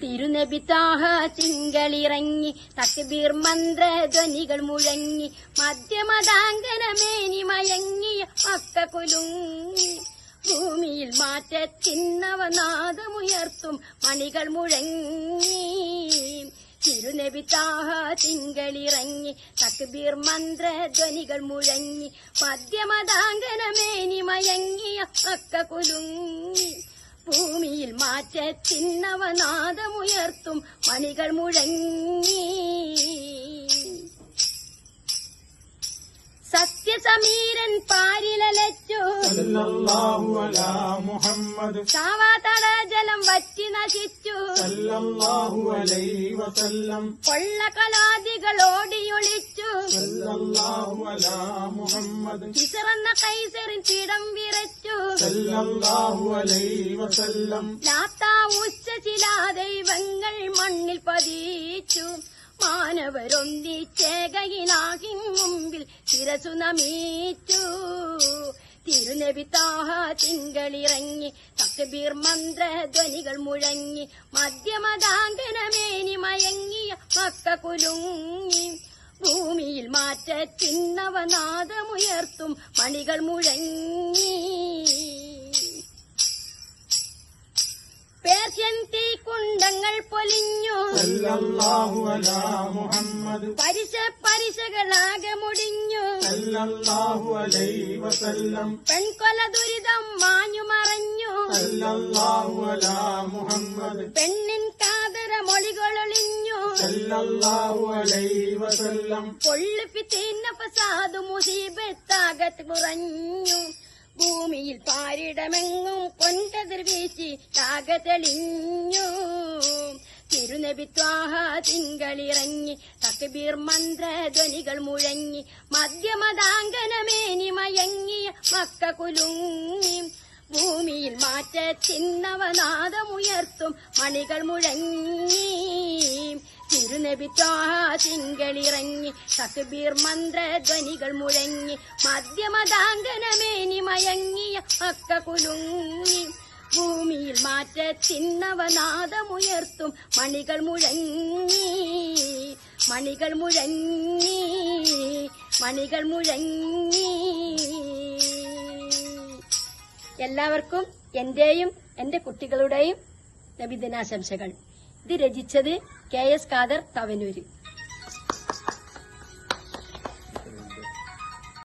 തിരുനബിത്താഹ തിങ്കളിറങ്ങി തക്ബീർ മന്ത്രധ്വനികൾ മുഴങ്ങി മധ്യമതാങ്കനമേനി മയങ്ങിയ മക്ക കുലുങ്ങി. ഭൂമിയിൽ മാറ്റത്തിന്നവനാദമുയർത്തും മണികൾ മുഴങ്ങി. തിരുനബിത്താഹ തിങ്കളിറങ്ങി തക്ബീർ മന്ത്രധ്വനികൾ മുഴങ്ങി മധ്യമതാങ്കനമേനി മയങ്ങിയ മക്ക കുലുങ്ങി. മാറ്റത്തിന്നവനാദമുയർത്തും മണികൾ മുഴങ്ങി. സത്യസമീരൻ പാരിലലച്ചു. മുഹമ്മദ്. സാവാതട ജലം വറ്റി നശിച്ചു. കൊള്ളകലാദികൾ ഓടിയൊളിച്ചു. മുഹമ്മദ്. കിസറന്ന കൈസറിൻ പിടം വിറച്ചു ചില ദൈവങ്ങൾ മണ്ണിൽ പതിച്ചു. മാനവരൊന്നിച്ചേകയിലാകി മുമ്പിൽ ശിരസു നമീച്ചു. തിരുനബിത്താഹ തിങ്കളിറങ്ങി തക്ബീർ മന്ത്രധ്വനികൾ മുഴങ്ങി മധ്യമതാങ്കനമേനി മയങ്ങിയ മക്ക കുലുങ്ങി. ഭൂമിയിൽ മാറ്റ ചിന്നവനാദമുയർത്തും മണികൾ മുഴങ്ങി. പേർഷ്യൻ തീ കുണ്ടങ്ങൾ പൊലിഞ്ഞു. സല്ലല്ലാഹു അലാ മുഹമ്മദ്. പരിശ പരിശകളാകെ മുടിഞ്ഞു. പെൺകൊല ദുരിതം മാഞ്ഞു മറഞ്ഞു സല്ലല്ലാഹു അലാ മുഹമ്മദ്. പെണ്ണിൻ കാതര മൊഴികളൊളിഞ്ഞു ഫസാദു മുസീബത്താകത്ത് കുറഞ്ഞു. ഭൂമിയിൽ പാരിടമെങ്ങും കൊണ്ടതിർ വീശി താകതെളിഞ്ഞു തിരുനബി തിരുനബിത്വാഹ തിങ്കളിറങ്ങി തക്ബീർ മന്ത്രധ്വനികൾ മുഴങ്ങി മധ്യമതാങ്കനമേനി മയങ്ങിയ മക്ക കുലുങ്ങി. ഭൂമിയിൽ മാറ്റ മാറ്റത്തിന്നവനാദമുയർത്തും മണികൾ മുഴങ്ങി. തിരുനബി തിങ്കളിറങ്ങി തക്ബീർ മന്ത്രധ്വനികൾ മുഴങ്ങി മധ്യമതാങ്കനമേനി മയങ്ങിയ മക്ക കുലുങ്ങി. ഭൂമിയിൽ മാറ്റ മാറ്റത്തിന്നവനാദമുയർത്തും മണികൾ മുഴങ്ങി. മണികൾ മുഴങ്ങി മണികൾ മുഴങ്ങി. എല്ലാവർക്കും എന്റെയും എന്റെ കുട്ടികളുടെയും നബിദിനാശംസകൾ. ഇത് രചിച്ചത് കെ എസ് ഖാദർ തവനൂര്.